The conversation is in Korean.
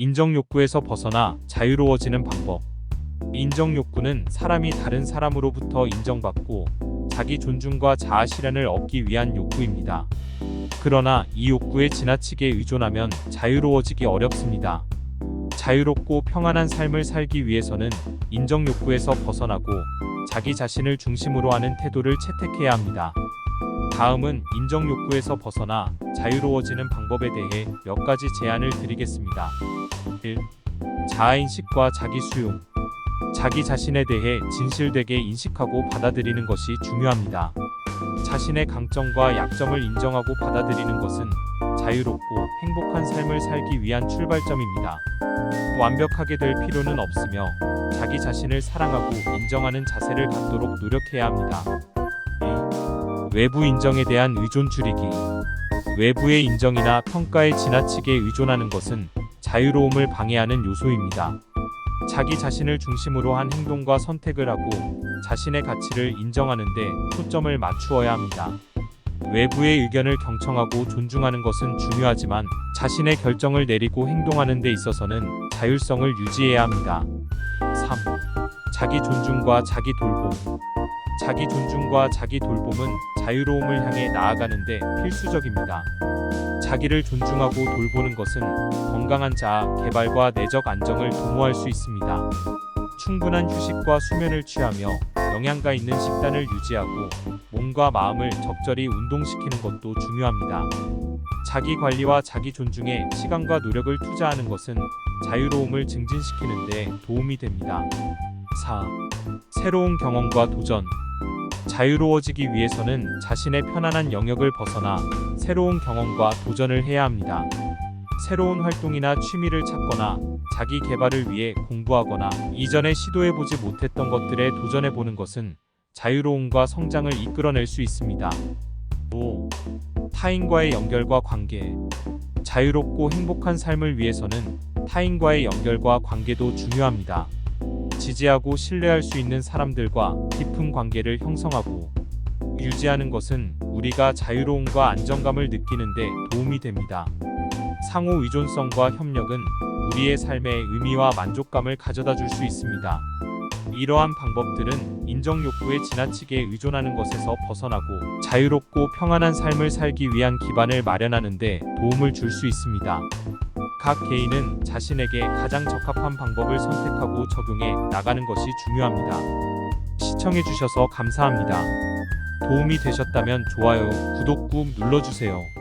인정 욕구에서 벗어나 자유로워지는 방법. 인정 욕구는 사람이 다른 사람으로부터 인정받고 자기 존중과 자아 실현을 얻기 위한 욕구입니다. 그러나 이 욕구에 지나치게 의존하면 자유로워지기 어렵습니다. 자유롭고 평안한 삶을 살기 위해서는 인정 욕구에서 벗어나고 자기 자신을 중심으로 하는 태도를 채택해야 합니다. 다음은 인정 욕구에서 벗어나 자유로워지는 방법에 대해 몇 가지 제안을 드리겠습니다. 1. 자아인식과 자기 수용. 자기 자신에 대해 진실되게 인식하고 받아들이는 것이 중요합니다. 자신의 강점과 약점을 인정하고 받아들이는 것은 자유롭고 행복한 삶을 살기 위한 출발점입니다. 완벽하게 될 필요는 없으며 자기 자신을 사랑하고 인정하는 자세를 갖도록 노력해야 합니다. 2. 외부 인정에 대한 의존 줄이기. 외부의 인정이나 평가에 지나치게 의존하는 것은 자유로움을 방해하는 요소입니다. 자기 자신을 중심으로 한 행동과 선택을 하고 자신의 가치를 인정하는데 초점을 맞추어야 합니다. 외부의 의견을 경청하고 존중하는 것은 중요하지만 자신의 결정을 내리고 행동하는 데 있어서는 자율성을 유지해야 합니다. 3. 자기 존중과 자기 돌봄. 자기 존중과 자기 돌봄은 자유로움을 향해 나아가는데 필수적입니다. 자기를 존중하고 돌보는 것은 건강한 자아 개발과 내적 안정을 도모할 수 있습니다. 충분한 휴식과 수면을 취하며 영양가 있는 식단을 유지하고 몸과 마음을 적절히 운동시키는 것도 중요합니다. 자기 관리와 자기 존중에 시간과 노력을 투자하는 것은 자유로움을 증진시키는 데 도움이 됩니다. 4. 새로운 경험과 도전. 자유로워지기 위해서는 자신의 편안한 영역을 벗어나 새로운 경험과 도전을 해야 합니다. 새로운 활동이나 취미를 찾거나 자기 개발을 위해 공부하거나 이전에 시도해보지 못했던 것들에 도전해보는 것은 자유로움과 성장을 이끌어낼 수 있습니다. 5. 타인과의 연결과 관계. 자유롭고 행복한 삶을 위해서는 타인과의 연결과 관계도 중요합니다. 지지하고 신뢰할 수 있는 사람들과 깊은 관계를 형성하고 유지하는 것은 우리가 자유로움과 안정감을 느끼는데 도움이 됩니다. 상호 의존성과 협력은 우리의 삶에 의미와 만족감을 가져다 줄 수 있습니다. 이러한 방법들은 인정 욕구에 지나치게 의존하는 것에서 벗어나고 자유롭고 평안한 삶을 살기 위한 기반을 마련하는 데 도움을 줄 수 있습니다. 각 개인은 자신에게 가장 적합한 방법을 선택하고 적용해 나가는 것이 중요합니다. 시청해 주셔서 감사합니다. 도움이 되셨다면 좋아요, 구독 꾹 눌러주세요.